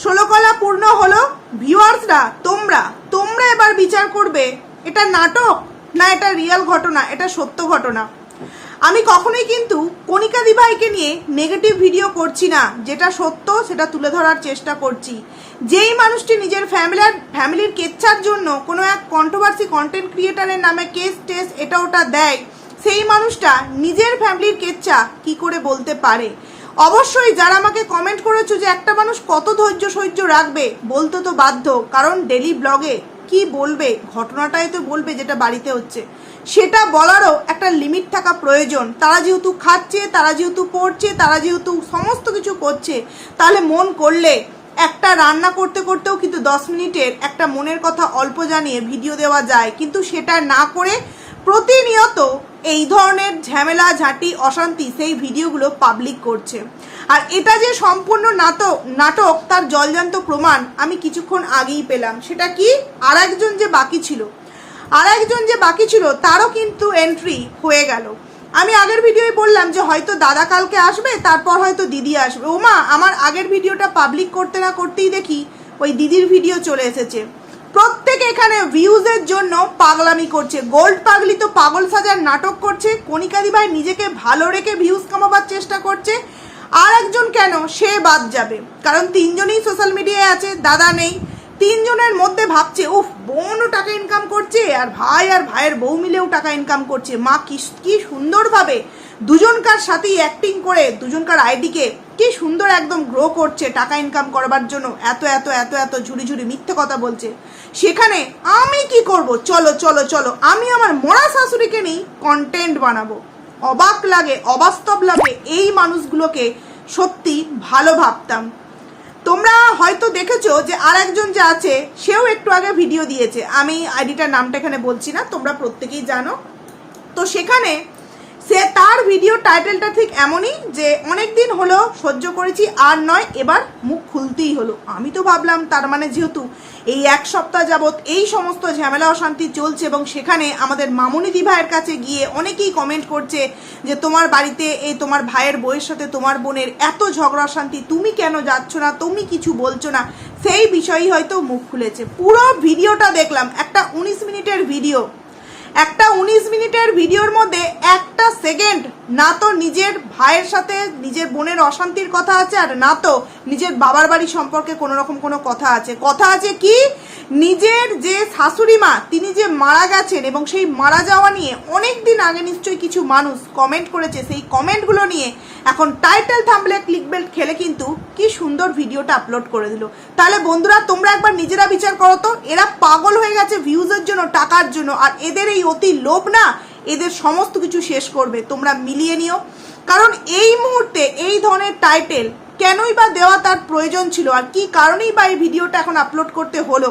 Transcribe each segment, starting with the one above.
ষোলকলা পূর্ণ হলো ভিউয়ার্সরা, তোমরা তোমরা এবার বিচার করবে, এটা নাটক না এটা রিয়েল ঘটনা, এটা সত্য ঘটনা। আমি কখনোই কিন্তু কণিকা দিভাইকে নিয়ে নেগেটিভ ভিডিও করছি না, যেটা সত্য, সেটা তুলে ধরার চেষ্টা করছি। যেই মানুষটি নিজের ফ্যামিলির ফ্যামিলির কেচ্ছার জন্য কোনো এক কন্ট্রোভার্সি কন্টেন্ট ক্রিয়েটারের নামে কেস টেস এটা ওটা দেয়, সেই মানুষটা নিজের ফ্যামিলির কেচ্ছা কি করে বলতে পারে? অবশ্যই যারা আমাকে কমেন্ট করেছ যে একটা মানুষ কত ধৈর্য সহ্য রাখবে, বলতে তো বাধ্য। কারণ ডেলি ব্লগে কি বলবে, ঘটনাটাই তো বলবে যেটা বাড়িতে হচ্ছে। সেটা বলারও একটা লিমিট থাকা প্রয়োজন। তারা যেহেতু খাচ্ছে, তারা যেহেতু পড়ছে, তারা যেহেতু সমস্ত কিছু করছে, তাহলে মন করলে একটা রান্না করতে করতেও কিন্তু দশ মিনিটের একটা মনের কথা অল্প জানিয়ে ভিডিও দেওয়া যায়। কিন্তু সেটা না করে প্রতিনিয়ত এই ধরনের ঝামেলা, ঝাঁটি, অশান্তি সেই ভিডিওগুলো পাবলিক করছে। আর এটা যে সম্পূর্ণ নাটক নাটক, তার জলজান্ত প্রমাণ আমি কিছুক্ষণ আগেই পেলাম। সেটা কি? আর একজন যে বাকি ছিল। আর একজন যে বাকি ছিল, তারও কিন্তু এন্ট্রি হয়ে গেল। আমি আগের ভিডিওয় বললাম যে হয়তো দাদা কালকে আসবে, তারপর হয়তো দিদি আসবে। ওমা, আমার আগের ভিডিওটা পাবলিক করতে না করতেই দেখি ওই দিদির ভিডিও চলে এসেছে। প্রত্যেকে এখানে ভিউজের জন্য পাগলামি করছে। গোল্ড পাগলি তো পাগল সাজার নাটক করছে। কণিকাদি ভাই নিজেকে ভালো রেখে ভিউজ কামাবার চেষ্টা করছে। আর একজন কেন? সে বাদ যাবে। কারণ তিনজনই সোশ্যাল মিডিয়ায় আছে, দাদা নেই। তিনজনের মধ্যে ভাবছে, উফ, বোনও টাকা ইনকাম করছে আর ভাই আর ভাইয়ের বউ মিলেও টাকা ইনকাম করছে। মা কি কি সুন্দরভাবে দুজনকার সাথেই অ্যাক্টিং করে, দুজনকার আইডিকে কি সুন্দর একদম গ্রো করছে টাকা ইনকাম করবার জন্য। এত এত এত এত ঝুড়ি ঝুড়ি মিথ্যে কথা বলছে। সেখানে আমি কি করব? চলো চলো চলো, আমি আমার মরা শাশুড়িকে নিয়ে কন্টেন্ট বানাবো। অবাক লাগে, অবাস্তব লাগে এই মানুষগুলোকে সত্যি ভালো ভাবতাম। তোমরা হয়তো দেখেছ যে আর একজন যে আছে, সেও একটু আগে ভিডিও দিয়েছে। আমি আইডিটার নামটা এখানে বলছি না, তোমরা প্রত্যেকেই জানো। তো সেখানে সে তার ভিডিও টাইটেলটা ঠিক এমনই যে অনেক দিন হলো সহ্য করেছি, আর নয়, এবার মুখ খুলতেই হলো। আমি তো ভাবলাম, তার মানে যেহেতু এই এক সপ্তাহ যাবৎ এই সমস্ত ঝামেলা অশান্তি চলছে এবং সেখানে আমাদের মামুনি দি ভাইয়ের কাছে গিয়ে অনেকেই কমেন্ট করছে যে, তোমার বাড়িতে এই তোমার ভাইয়ের বইয়ের সাথে তোমার বোনের এত ঝগড়া অশান্তি, তুমি কেন যাচ্ছ না? তুমি কিছু বলছো না? সেই বিষয়ই হয়তো মুখ খুলেছে। পুরো ভিডিওটা দেখলাম, একটা উনিশ মিনিটের ভিডিও একটা উনিশ মিনিটের ভিডিওর মধ্যে একটা সেকেন্ড। না তো নিজের ভাইয়ের সাথে নিজের বোনের অশান্তির কথা আছে আর না তো নিজের বাবার বাড়ি সম্পর্কে কোনো রকম কোনো কথা আছে। কথা আছে কি? নিজের যে শাশুড়ি মা, তিনি যে মারা গেছেন এবং সেই মারা যাওয়া নিয়ে অনেক দিন আগে নিশ্চয়ই কিছু মানুষ কমেন্ট করেছে। সেই কমেন্টগুলো নিয়ে এখন টাইটেল থামলে ক্লিক বেল্ট খেলে কিন্তু কি সুন্দর ভিডিওটা আপলোড করে দিল। তাহলে বন্ধুরা, তোমরা একবার নিজেরা বিচার করো তো, এরা পাগল হয়ে গেছে ভিউজের জন্য, টাকার জন্য, আর এদের এই অতি লোভ না, এদের সমস্ত কিছু শেষ করবে। তোমরা মিলিয়ে নিও। কারণ এই মুহূর্তে এই ধরনের টাইটেল কেনই বা দেওয়া তার প্রয়োজন ছিল, আর কি কারণেই বা এই ভিডিওটা এখন আপলোড করতে হলো?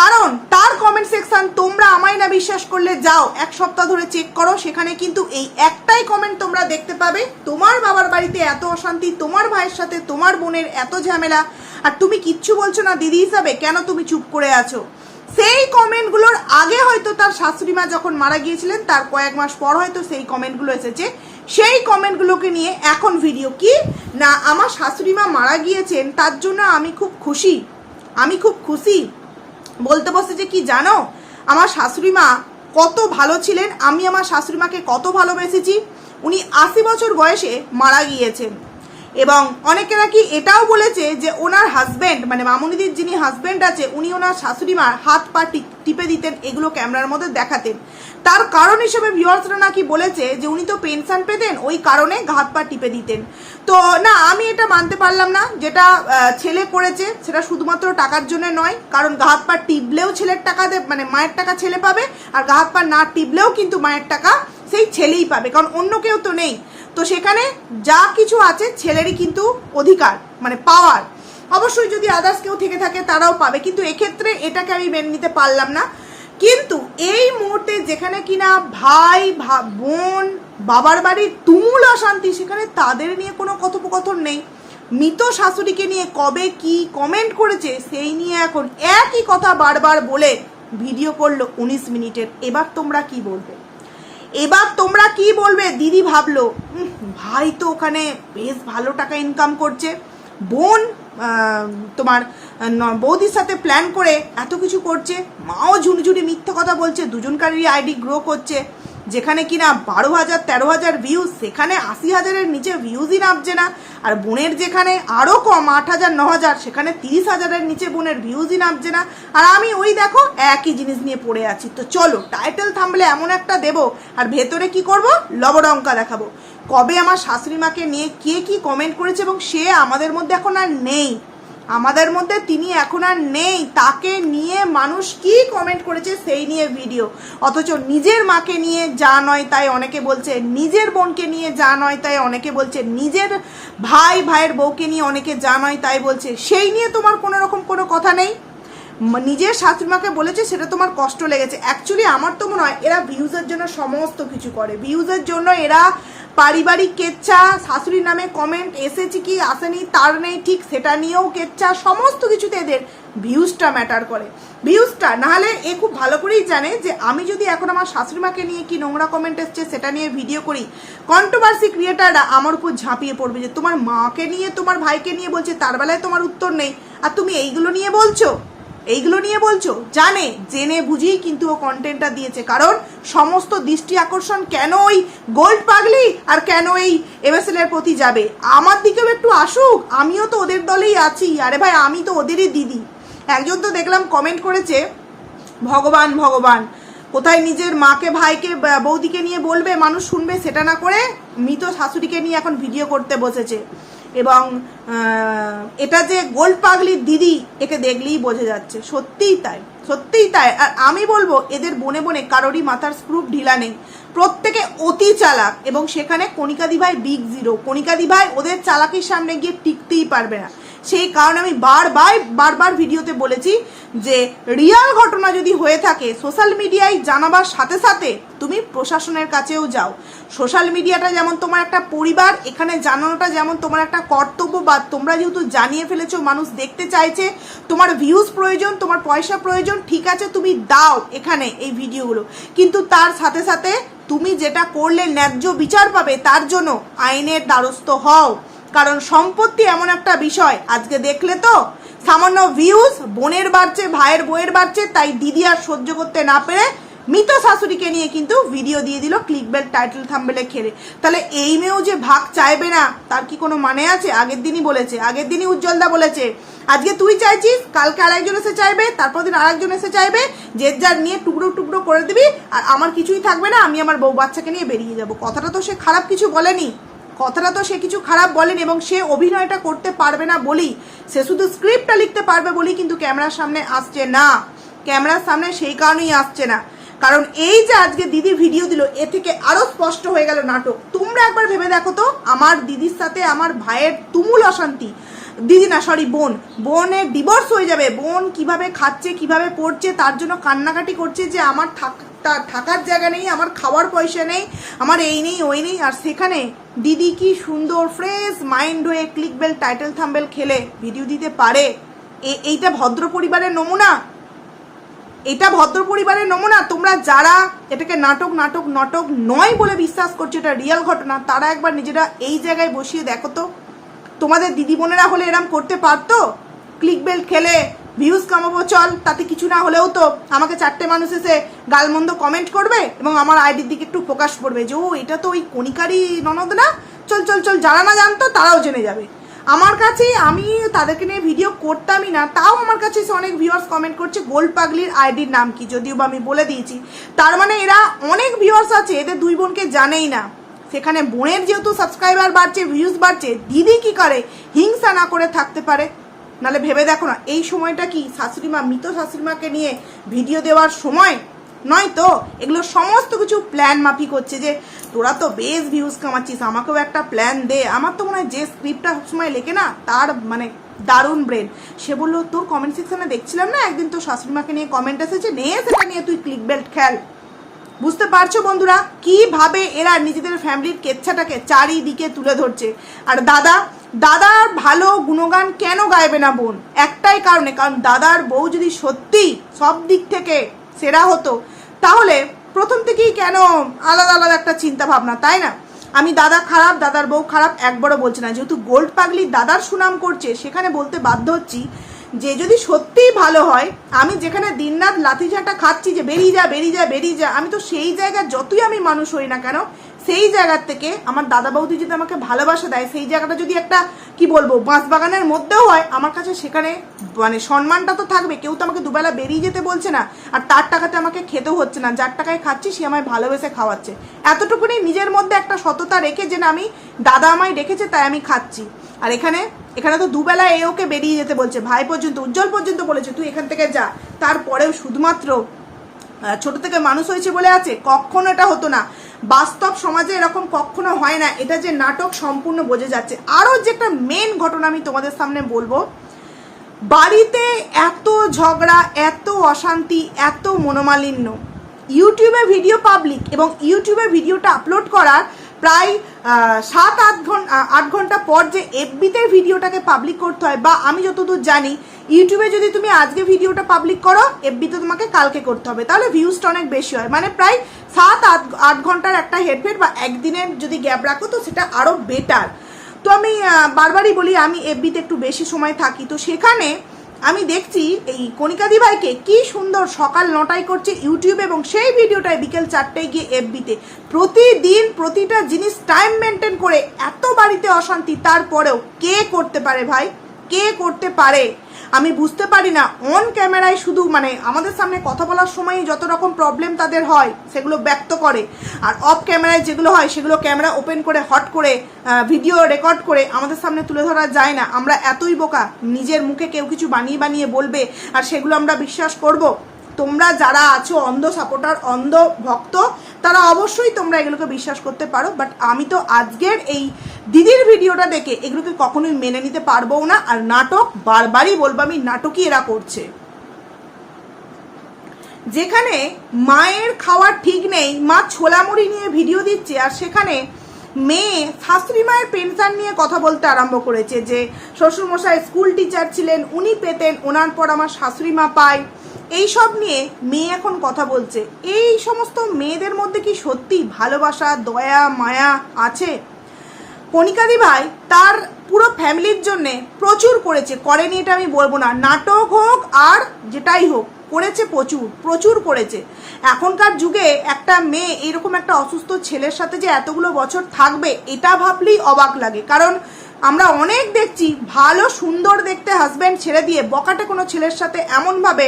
কারণ তার কমেন্ট সেকশন তোমরা আমায় না বিশ্বাস করলে যাও। এক সপ্তাহ ধরে চেক করো, সেখানে কিন্তু এই একটাই কমেন্ট তোমরা দেখতে পাবে। তোমার বাবার বাড়িতে এত অশান্তি, তোমার ভাইয়ের সাথে, তোমার বোনের এত ঝামেলা। আর তুমি কিচ্ছু বলছো না দিদি হিসাবে, কেন তুমি চুপ করে আছো? সেই কমেন্টগুলোর আগে হয়তো তার শাশুড়ি মা যখন মারা গিয়েছিলেন, তার কয়েক মাস পর হয়তো সেই কমেন্টগুলো এসেছে। সেই কমেন্টগুলোকে নিয়ে এখন ভিডিও কি? না, আমার শাশুড়ি মা মারা গিয়েছেন, তার জন্য আমি খুব খুশি। আমি খুব খুশি। বলতে বসেছে কি জানো? আমার শাশুড়ি মা কত ভালো ছিলেন, আমি আমার শাশুড়ি মাকে কত ভালোবেসেছি। উনি আশি বছর বয়সে মারা গিয়েছেন। এবং অনেকে নাকি এটাও বলেছে যে ওনার হাজব্যান্ড মানে মামুনিদির যিনি হাজব্যান্ড আছে, উনি ওনার শাশুড়ি মার হাত পা টিপে দিতেন, এগুলো ক্যামেরার মধ্যে দেখাতেন। তার কারণ হিসেবে ভিউয়ার্সরা নাকি বলেছে যে উনি তো পেনশন পেতেন, ওই কারণে হাত পা টিপে দিতেন। তো না, আমি এটা মানতে পারলাম না, যেটা ছেলে করেছে, সেটা শুধুমাত্র টাকার জন্য নয়, কারণ হাত পা টিপলেও ছেলের টাকা মানে মায়ের টাকা ছেলে পাবে, আর হাত পা না টিপলেও কিন্তু মায়ের টাকা সেই ছেলেই পাবে, কারণ অন্য কেউ তো নেই। তো সেখানে যা কিছু আছে ছেলেরই কিন্তু অধিকার মানে পাওয়ার অবশ্যই যদি আদার্স কেউ থেকে থাকে তারাও পাবে, কিন্তু এক্ষেত্রে এটাকে আমি মেনে নিতে পারলাম না। কিন্তু এই মুহূর্তে যেখানে কিনা ভাই বোন, বাবার বাড়ির তুমুল অশান্তি, সেখানে তাদের নিয়ে কোনো কথোপকথন নেই। মৃত শাশুড়িকে নিয়ে কবে কি কমেন্ট করেছে, সেই নিয়ে এখন একই কথা বারবার বলে ভিডিও করল উনিশ মিনিটের। এবার তোমরা কি বলবে? এবার তোমরা কি বলবে? দিদি ভাবলো "উম, ভাই তো ওখানে বেশ ভালো টাকা ইনকাম করছে। বোন তোমার বৌদির সাথে প্ল্যান করে এত কিছু করছে। মাও ঝুনঝুনি মিথ্যে কথা বলছে দুজনকারই আইডি গ্রো করছে। যেখানে কিনা বারো হাজার, তেরো হাজার ভিউজ সেখানে আশি হাজারের নিচে ভিউজই নামছে না। আর বোনের যেখানে আরও কম, আট হাজার, ন হাজার, সেখানে তিরিশ হাজারের নিচে বোনের ভিউজই নামছে না। আর আমি ওই দেখো একই জিনিস নিয়ে পড়ে আছি। তো চলো টাইটেল থামলে এমন একটা দেবো, আর ভেতরে কি করব? লবডঙ্কা দেখাবো। কবে আমার শাশুড়ি মাকে নিয়ে কে কি কমেন্ট করেছে এবং সে আমাদের মধ্যে এখন আর নেই। আমাদের মধ্যে তিনি এখন আর নেই। তাকে নিয়ে মানুষ কি কমেন্ট করেছে সেই নিয়ে ভিডিও অথচ নিজের মাকে নিয়ে যা নয় তাই অনেকে বলছে, নিজের বোনকে নিয়ে যা নয় তাই অনেকে বলছে, নিজের ভাই, ভাইয়ের বউকে নিয়ে অনেকে যা নয় তাই বলছে। সেই নিয়ে তোমার কোনো রকম কোনো কথা নেই? নিজের শাশুড়িমাকে বলেছে, সেটা তোমার কষ্ট লেগেছে। অ্যাকচুয়ালি আমার তো মনে হয় এরা ভিউজের জন্য সমস্ত কিছু করে। ভিউজের জন্য এরা পারিবারিক কেচ্ছা, শাশুড়ির নামে কমেন্ট এসেছে কি, আসেনি, তার নেই, ঠিক সেটা নিয়েও কেচ্ছা, সমস্ত কিছুতে এদের ভিউজটা ম্যাটার করে। ভিউজটা নাহলে এ খুব ভালো করেই জানে যে আমি যদি এখন আমার শাশুড়িমাকে নিয়ে কি নোংরা কমেন্ট এসছে, সেটা নিয়ে ভিডিও করি কন্ট্রোভার্সি ক্রিয়েটাররা আমার উপর ঝাঁপিয়ে পড়বে যে তোমার মাকে নিয়ে, তোমার ভাইকে নিয়ে বলছে, তার বেলায় তোমার উত্তর নেই। আর তুমি এইগুলো নিয়ে বলছো? এইগুলো নিয়ে বলছো? জানে, জেনে বুঝেই কিন্তু ও কন্টেন্টটা দিয়েছে। কারণ সমস্ত দৃষ্টি আকর্ষণ কেন ওই গোল্ড পাগলি আর কেন এই এমএসএল এর প্রতি যাবে? আমার দিকেও একটু আসুক, আমিও তো ওদের দলেই আছি। আরে ভাই, আমি তো ওদেরই দিদি। একজন তো দেখলাম কমেন্ট করেছে, ভগবান ভগবান, কোথায় নিজের মাকে, ভাইকে বৌদিকে নিয়ে বলবে? মানুষ শুনবে সেটা না করে মৃত শাশুড়িকে নিয়ে এখন ভিডিও করতে বসেছে। এবং এটা যে গোল্ড পাগলির দিদি একে দেখলেই বোঝা যাচ্ছে। সত্যিই তাই সত্যিই তাই। আর আমি বলব, এদের বনে বনে কারোরই মাথার স্ক্রুপ ঢিলা নেই। প্রত্যেকে অতি চালাক এবং সেখানে কণিকাদি ভাই বিগ জিরো কণিকাদি ভাই ওদের চালাকির সামনে গিয়ে টিকতেই পারবে না। সেই কারণে আমি বারবার বারবার ভিডিওতে বলেছি যে রিয়াল ঘটনা যদি হয়ে থাকে, সোশ্যাল মিডিয়ায় জানাবার সাথে সাথে তুমি প্রশাসনের কাছেও যাও। সোশ্যাল মিডিয়াটা যেমন তোমার একটা পরিবার, এখানে জানানোটা যেমন তোমার একটা কর্তব্য বা তোমরা যেহেতু জানিয়ে ফেলেছো, মানুষ দেখতে চাইছে, তোমার ভিউজ প্রয়োজন, তোমার পয়সা প্রয়োজন, ঠিক আছে, তুমি দাও এখানে এই ভিডিওগুলো। কিন্তু তার সাথে সাথে তুমি যেটা করলে ন্যায্য বিচার পাবে, তার জন্য আইনের দ্বারস্থ হও। কারণ সম্পত্তি এমন একটা বিষয়। আজকে দেখলে তো, সামান্য ভিউজ বোনের বাড়ছে, ভাইয়ের বইয়ের বাড়ছে, তাই দিদি আর সহ্য করতে না পেরে মৃত শাশুড়িকে নিয়ে কিন্তু ভিডিও দিয়ে দিল ক্লিক বেল টাইটেল থাম্বেলে খেলে তাহলে এই মেয়েও যে ভাগ চাইবে না, তার কি কোনো মানে আছে? আগের দিনই বলেছে, আগের দিনই উজ্জ্বলদা বলেছে, আজকে তুই চাইছিস, কালকে আরেকজন এসে চাইবে, তারপর দিন আরেকজন এসে চাইবে, যে যার নিয়ে টুকরো টুকরো করে দিবি, আর আমার কিছুই থাকবে না, আমি আমার বউ বাচ্চাকে নিয়ে বেরিয়ে যাব। কথাটা তো সে খারাপ কিছু বলেনি। কথাটা তো সে কিছু খারাপ বলেন এবং সে অভিনয়টা করতে পারবে না বলি সে শুধু স্ক্রিপ্টটা লিখতে পারবে বলি কিন্তু ক্যামেরার সামনে আসছে না। ক্যামেরার সামনে সেই কারণেই আসছে না। কারণ এই যে আজকে দিদি ভিডিও দিল, এ থেকে আরও স্পষ্ট হয়ে গেল নাটক। তোমরা একবার ভেবে দেখো তো, আমার দিদির সাথে আমার ভাইয়ের তুমুল অশান্তি। দিদি না সরি বোন। বোনের ডিভোর্স হয়ে যাবে। বোন কীভাবে খাচ্ছে, কীভাবে পড়ছে, তার জন্য কান্নাকাটি করছে যে আমার থাক তা- থাকার জায়গা নেই, আমার খাওয়ার পয়সা নেই, আমার এই নেই, ওই নেই, আর সেখানে দিদি কি সুন্দর ফ্রেশ মাইন্ড হয়ে ক্লিক বেল টাইটেল থাম্বেল খেলে ভিডিও দিতে পারে। এইটা ভদ্র পরিবারের নমুনা? এটা ভদ্র পরিবারের নমুনা? তোমরা যারা এটাকে নাটক নাটক নাটক নয় বলে বিশ্বাস করছ, এটা রিয়েল ঘটনা, তারা একবার নিজেরা এই জায়গায় বসিয়ে দেখো তো। তোমাদের দিদি বোনেরা হলে এরম করতে পারতো? ক্লিক বেল খেলে ভিউজ কামাবো, চল, তাতে কিছু না হলেও তো আমাকে চারটে মানুষ এসে গালমন্দ কমেন্ট করবে এবং আমার আইডির দিকে একটু ফোকাস করবে যে, ও, এটা তো ওই কণিকারই ননদ না? চল চল চল, যারা না জানতো তারাও জেনে যাবে। আমার কাছে আমি তাদেরকে নিয়ে ভিডিও করতামই না, তাও আমার কাছে অনেক ভিউয়ার্স কমেন্ট করছে গোল্ড পাগলির আইডির নাম কি? যদিও বা আমি বলে দিয়েছি। তার মানে এরা অনেক ভিউয়ার্স আছে, এদের দুই বোনকে জানেই না। সেখানে বোনের যেহেতু সাবস্ক্রাইবার বাড়ছে ভিউজ বাড়ছে, দিদি কি করে হিংসা না করে থাকতে পারে? নালে ভেবে দেখো না, এই সময়টা কি শাশুড়িমা, মৃত শাশুড়িমাকে নিয়ে ভিডিও দেওয়ার সময়? নয় তো, এগুলো সমস্ত কিছু প্ল্যান মাফিক হচ্ছে যে, তোরা তো বেশ ভিউজ কামাচ্ছিস, আমাকেও একটা প্ল্যান দে। আমার তো মনে হয় যে স্ক্রিপ্টটা সবসময় লেখে না, তার মানে দারুণ ব্রেন সে বলল, তোর কমেন্ট সেকশনে দেখছিলাম না, একদিন তোর শাশুড়িমাকে নিয়ে কমেন্ট এসেছে, নে সেটা নিয়ে তুই ক্লিক বেল্ট খেল। বুঝতে পারছ বন্ধুরা, কীভাবে এরা নিজেদের ফ্যামিলির কেচ্ছাটাকে চারিদিকে তুলে ধরছে? আর দাদা দাদার ভালো গুণগান কেন গাইবে না বোন? একটাই কারণে, কারণ দাদার বউ যদি সত্যি সব দিক থেকে সেরা হতো, তাহলে প্রথম থেকেই কেন আলাদা আলাদা একটা চিন্তা ভাবনা তাই না? আমি দাদা খারাপ, দাদার বউ খারাপ একবারও বলছি না। যেহেতু গোল্ড পাগলি দাদার সুনাম করছে, সেখানে বলতে বাধ্য হচ্ছি যে যদি সত্যিই ভালো হয়, আমি যেখানে দিনরাত লাথিঝাঁটা খাচ্ছি যে বেরিয়ে যা বেরিয়ে যা বেরিয়ে যা, আমি তো সেই জায়গায় যতই আমি মানুষ হই না কেন সেই জায়গার থেকে আমার দাদা বৌদি যদি আমাকে ভালোবাসা দেয়, সেই জায়গাটা যদি একটা, কি বলব বাঁশ বাগানের মধ্যেও হয়, আমার কাছে সেখানে মানে সম্মানটা তো থাকবে। কেউ তো আমাকে দুবেলা বেরিয়ে যেতে বলছে না, আর তার টাকাতে আমাকে খেতেও হচ্ছে না। যার টাকায় খাচ্ছি, সে আমায় ভালোবেসে খাওয়াচ্ছে। এতটুকুনি নিজের মধ্যে একটা সততা রেখে যে না, আমি দাদা আমায় রেখেছে তাই আমি খাচ্ছি। আর এখানে এখানে তো দুবেলা এ ওকে বেরিয়ে যেতে বলছে। ভাই পর্যন্ত, উজ্জ্বল পর্যন্ত বলেছে, তুই এখান থেকে যা। তারপরেও শুধুমাত্র ছোট থেকে মানুষ হয়েছে বলে আছে, কখনো এটা হতো না। বাস্তব সমাজে এরকম কখনো হয় না। এটা যে নাটক সম্পূর্ণ বোঝা যাচ্ছে। আরও যেটা মেন ঘটনা আমি তোমাদের সামনে বলব। বাড়িতে এত ঝগড়া, এত অশান্তি, এত মনোমালিন্য। ইউটিউবে ভিডিও পাবলিক এবং ইউটিউবে ভিডিওটা আপলোড করার প্রায় সাত আট ঘণ্টা আট ঘণ্টা পর যে এফবিতে ভিডিওটাকে পাবলিক করতে হয়, বা আমি যতদূর জানি ইউটিউবে যদি তুমি আজকে ভিডিওটা পাবলিক করো এফবিতে তোমাকে কালকে করতে হবে। তাহলে ভিউজটা অনেক বেশি হয়। মানে প্রায় সাত আট আট ঘণ্টার একটা হেডফেট বা একদিনের যদি গ্যাপ রাখো, তো সেটা আরও বেটার তো আমি বারবারই বলি, আমি এফবিতে একটু বেশি সময় থাকি। তো সেখানে আমি দেখছি এই কণিকাদি ভাইকে কি সুন্দর সকাল নটায় করছে ইউটিউবে এবং সেই ভিডিওটায় বিকেল চারটায় গিয়ে এফবিতে প্রতিদিন প্রতিটা জিনিস টাইম মেনটেন করে এত বাড়িতে অশান্তি, তারপরেও কে করতে পারে ভাই? কে করতে পারে? আমি বুঝতে পারি না। অন ক্যামেরায় শুধু মানে আমাদের সামনে কথা বলার সময় যত রকম প্রবলেম তাদের হয়, সেগুলো ব্যক্ত করে। আর অফ ক্যামেরায় যেগুলো হয়, সেগুলো ক্যামেরা ওপেন করে হট করে ভিডিও রেকর্ড করে আমাদের সামনে তুলে ধরা যায় না। আমরা এতই বোকা, নিজের মুখে কেউ কিছু বানিয়ে বানিয়ে বলবে, আর সেগুলো আমরা বিশ্বাস করব। তোমরা যারা আছো, অন্ধ সাপোর্টার অন্ধ ভক্ত তারা অবশ্যই তোমরা এগুলোকে বিশ্বাস করতে পারো বাট আমি তো আজকের এই দিদির ভিডিওটা দেখে এগুলোকে কখনোই মেনে নিতে পারব না, আর নাটক বারবারই বলব, আমি নাটকই এরা করছে। যেখানে মায়ের খাওয়ার ঠিক নেই, মা ছোলা মুড়ি নিয়ে ভিডিও দিচ্ছে, আর সেখানে মেয়ে শাশুড়ি মায়ের পেনশন নিয়ে কথা বলতে আরম্ভ করেছে যে, শ্বশুরমশাই স্কুল টিচার ছিলেন, উনি পেতেন, ওনার পর আমার শাশুড়ি মা পায়। এই সব নিয়ে মেয়ে এখন কথা বলছে। এই সমস্ত মেয়েদের মধ্যে কি সত্যি ভালোবাসা, দয়া, মায়া আছে? কণিকাদি ভাই তার পুরো ফ্যামিলির জন্য প্রচুর করেছে। করেনি এটা আমি বলব না। নাটক হোক আর যেটাই হোক, করেছে প্রচুর প্রচুর করেছে। এখনকার যুগে একটা মেয়ে এরকম একটা অসুস্থ ছেলের সাথে যে এতগুলো বছর থাকবে, এটা ভাবলেই অবাক লাগে। কারণ আমরা অনেক দেখছি, ভালো, সুন্দর দেখতে হাজব্যান্ড ছেড়ে দিয়ে বকাটে কোনো ছেলের সাথে এমনভাবে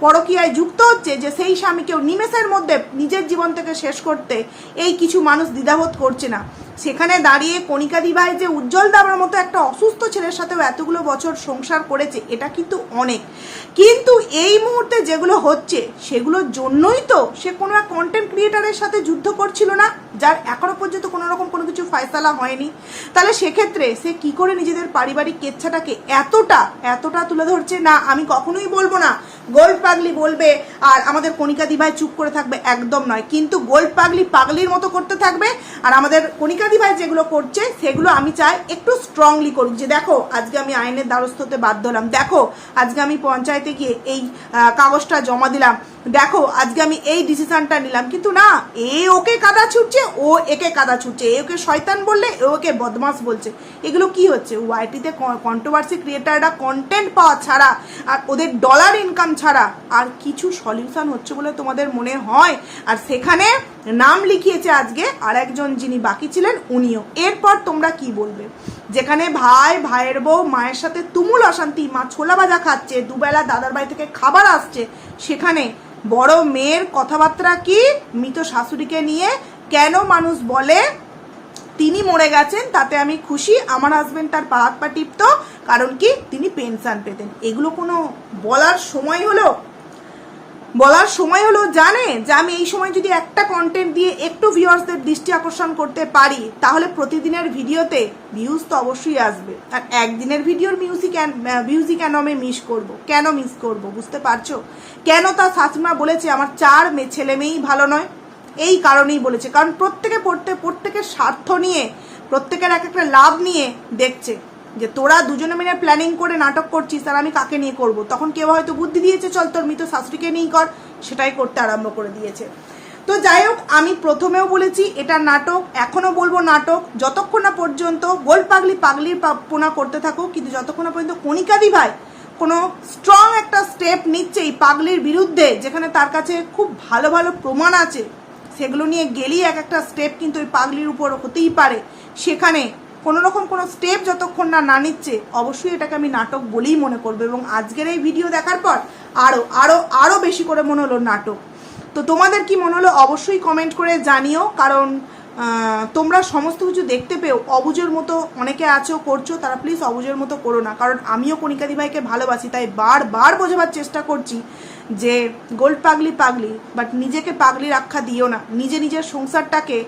পরকীয়ায় যুক্ত হচ্ছে যে সেই স্বামীকেও নিমেষের মধ্যে নিজের জীবন থেকে শেষ করতে এই কিছু মানুষ দ্বিধাবোধ করছে না। সেখানে দাঁড়িয়ে কণিকা দিভাই যে উজ্জ্বল দাবার মতো একটা অসুস্থ ছেলের সাথেও এতগুলো বছর সংসার করেছে, এটা কিন্তু অনেক। কিন্তু এই মুহূর্তে যেগুলো হচ্ছে, সেগুলোর জন্যই তো সে কোনো এক কন্টেন্ট ক্রিয়েটারের সাথে যুদ্ধ করছিল না, যার এখনও পর্যন্ত কোনো রকম কোনো কিছু ফয়সালা হয়নি। তাহলে সেক্ষেত্রে সে কি করে নিজেদের পারিবারিক কেচ্ছাটাকে এতটা এতটা তুলে ধরছে? না, আমি কখনোই বলব না। গোল্ড পাগলি বলবে, আর আমাদের কণিকা দিভাই চুপ করে থাকবে। একদম নয়। কিন্তু গোল্ড পাগলি পাগলির মতো করতে থাকবে, আর আমাদের কণিকা দিভাই যেগুলো করছে, সেগুলো আমি চাই একটু স্ট্রংলি করুক। যে দেখো, আজকে আমি আইনের দ্বারস্থ হতে বাধ্য হলাম। দেখো, আজকে আমি পঞ্চায়েতে গিয়ে এই কাগজটা জমা দিলাম। দেখো, আজকে আমি এই ডিসিশনটা নিলাম। কিন্তু না, এ ওকে কাদা ছুটছে, ও একে কাদা ছুটছে। এ ওকে শয়তান বললে, এ ওকে বদমাস বলছে। এগুলো কি হচ্ছে? ওয়াইটিতে কন্ট্রোভার্সি ক্রিয়েটাররা কন্টেন্ট পাওয়া ছাড়া, আর ওদের ডলার ইনকাম ছাড়া, আর কিছু সলিউশন হচ্ছে বলে তোমাদের মনে হয়? আর সেখানে নাম লিখিয়েছে আজকে আর একজন যিনি বাকি ছিলেন, উনিও। এরপর তোমরা কি বলবে? যেখানে ভাই, ভাইয়ের বউ, মায়ের সাথে তুমুল অশান্তি, মা ছোলা ভাজা খাচ্ছে, দুবেলা দাদার বাড়ি থেকে খাবার আসছে। সেখানে বড় মেয়ের কথাবার্তা কি? মৃত শাশুড়িকে নিয়ে কেন মানুষ বলে, তিনি মরে গেছেন, তাতে আমি খুশি, আমার হাজবেন্ড তার পা হাত পা টিপতো, কারণ কি? তিনি পেনশন পেতেন। এগুলো কোনো বলার সময় হলো? বলার সময় হলো, জানে যে আমি এই সময় যদি একটা কন্টেন্ট দিয়ে একটু ভিউয়ার্সদের দৃষ্টি আকর্ষণ করতে পারি, তাহলে প্রতিদিনের ভিডিওতে ভিউজ তো অবশ্যই আসবে। আর একদিনের ভিডিওর মিউজিক ভিউজই কেন আমি মিস করব। কেন মিস করব, বুঝতে পারছ? কেন তার শাশুমা বলেছে, আমার চার ছেলে মেয়েই ভালো নয়? এই কারণেই বলেছে। কারণ প্রত্যেকে পড়তে, প্রত্যেকের স্বার্থ নিয়ে, প্রত্যেকের এক একটা লাভ নিয়ে দেখছে। যে তোরা দুজনে মিলে প্ল্যানিং করে নাটক করছিস আর আমি কাকে নিয়ে করব? তখন কেউ হয়তো বুদ্ধি দিয়েছে, চল তোর মৃত শাশুড়িকে নিয়েই কর। সেটাই করতে আরম্ভ করে দিয়েছে। তো যাই হোক, আমি প্রথমেও বলেছি, এটা নাটক, এখনও বলব নাটক, যতক্ষণ না পর্যন্ত গোল পাগলি পাগলির পোনা করতে থাকো কিন্তু যতক্ষণ না পর্যন্ত কণিকাদি ভাই কোনো স্ট্রং একটা স্টেপ নিচ্ছে এই পাগলির বিরুদ্ধে, যেখানে তার কাছে খুব ভালো ভালো প্রমাণ আছে, সেগুলো নিয়ে গেলেই এক একটা স্টেপ কিন্তু ওই পাগলির উপর হতেই পারে। সেখানে কোনো রকম কোনো স্টেপ যতক্ষণ না না নিচ্ছে, অবশ্যই এটাকে আমি নাটক বলেই মনে করব এবং আজকের এই ভিডিও দেখার পর আরও আরও আরও বেশি করে মনে হলো নাটক। তো তোমাদের কি মনে হলো অবশ্যই কমেন্ট করে জানিও, কারণ তোমরা সমস্ত কিছু দেখতে পেও, অবুজের মতো অনেকে আছো, করছ, তারা প্লিজ অবুজের মতো করো না। কারণ আমিও কণিকাদি ভাইকে ভালোবাসি, তাই বারবার বোঝাবার চেষ্টা করছি যে গোল্ড পাগলি পাগলি বাট নিজেকে পাগলি রাখা দিও না। নিজে নিজের সংসারটাকে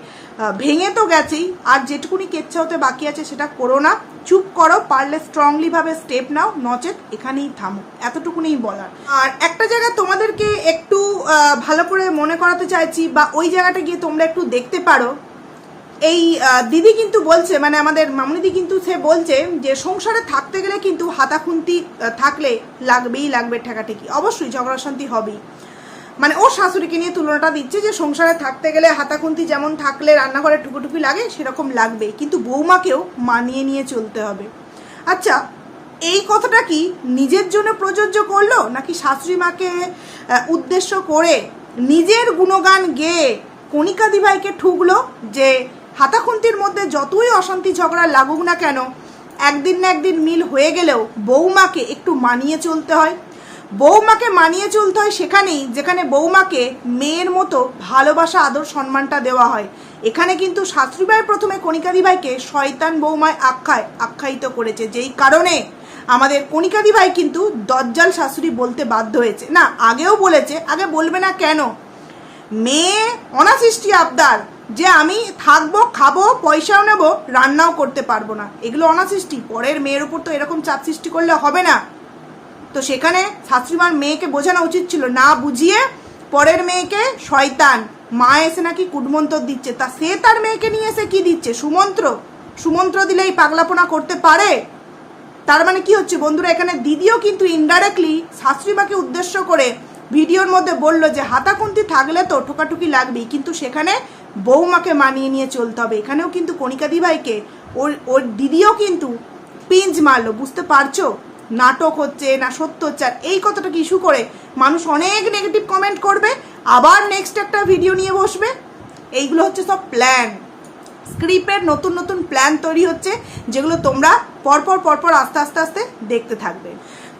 ভেঙে তো গেছেই, আর যেটুকুনি কেচ্ছা হতে বাকি আছে সেটা করো না। চুপ করো, পারলে স্ট্রংলি ভাবে স্টেপ নাও, নচেত এখানেই থামো। এতটুকুনিই বলার। আর একটা জায়গা তোমাদেরকে একটু ভালো করে মনে করাতে চাইছি, বা ওই জায়গাটা গিয়ে তোমরা একটু দেখতে পারো। এই দিদি কিন্তু বলছে মানে আমাদের মামুনিদি কিন্তু সে বলছে যে সংসারে থাকতে গেলে কিন্তু হাতাখুন্তি থাকলে লাগবেই লাগবে ঠেকাঠেকি। অবশ্যই ঝগড়া শান্তি হবেই। মানে ওর শাশুড়িকে নিয়ে তুলনাটা দিচ্ছে যে সংসারে থাকতে গেলে হাতাখুন্তি যেমন থাকলে রান্নাঘরে টুকুটুকি লাগে, সেরকম লাগবে কিন্তু বৌমাকেও মানিয়ে নিয়ে চলতে হবে। আচ্ছা এই কথাটা কি নিজের জন্য প্রযোজ্য করল, নাকি শাশুড়ি মাকে উদ্দেশ্য করে নিজের গুণগান গেয়ে কণিকা দিভাইকে ঠুকলো যে হাতাখুন্তির মধ্যে যতই অশান্তি ঝগড়া লাগুক না কেন, একদিন না একদিন মিল হয়ে গেলেও বৌমাকে একটু মানিয়ে চলতে হয়। বৌমাকে মানিয়ে চলতে হয় সেখানেই যেখানে বৌমাকে মেয়ের মতো ভালোবাসা, আদর, সম্মানটা দেওয়া হয়। এখানে কিন্তু শাস্ত্রীবাই প্রথমে কণিকাদি ভাইকে শয়তান বৌমায় আখ্যায় আখ্যায়িত করেছে। যেই কারণে আমাদের কণিকাদি ভাই কিন্তু দজ্জাল শাশুড়ি বলতে বাধ্য হয়েছে। না, আগেও বলেছে, আগে বলবে না কেন? মেয়ে অনাসৃষ্টি আবদার যে আমি থাকব, খাব, পয়সাও নেব, রান্নাও করতে পারব না। এগুলো অনাসৃষ্টি। পরের মেয়ের উপর তো এরকম চাপ সৃষ্টি করলে হবে না। তো সেখানে শাশুড়িমার মেয়েকে বোঝানো উচিত ছিল, না বুঝিয়ে পরের মেয়েকে শয়তান, মা এসে নাকি কুটমন্ত্র দিচ্ছে। তা সে তার মেয়েকে নিয়ে এসে কি দিচ্ছে? সুমন্ত্র? সুমন্ত্র দিলে এই পাগলাপোনা করতে পারে? তার মানে কি হচ্ছে বন্ধুরা? এখানে দিদিও কিন্তু ইনডাইরেক্টলি শাশুড়িমাকে উদ্দেশ্য করে ভিডিওর মধ্যে বলল যে, হাতাকুন্তি থাকলে তো ঠোকাটুকি লাগবেই, কিন্তু সেখানে বৌমাকে মানিয়ে নিয়ে চলতে হবে। এখানেও কিন্তু কণিকাদি ভাইকে ওর ওর দিদিও কিন্তু পিঞ্জ মারলো, বুঝতে পারছ? নাটক হচ্ছে না সত্য হচ্ছে, আর এই কথাটাকে ইস্যু করে? মানুষ অনেক নেগেটিভ কমেন্ট করবে, আবার নেক্সট একটা ভিডিও নিয়ে বসবে। এইগুলো হচ্ছে সব প্ল্যান স্ক্রিপ্টের নতুন নতুন প্ল্যান তৈরি হচ্ছে, যেগুলো তোমরা পরপর পরপর আস্তে আস্তে আস্তে দেখতে থাকবে।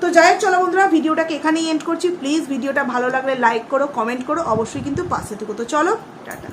তো যাই হোক, চলো বন্ধুরা, ভিডিওটাকে এখানেই এন্ড করছি। প্লিজ ভিডিওটা ভালো লাগলে লাইক করো কমেন্ট করো, অবশ্যই কিন্তু পাশে থেকো। তো চলো, টাটা।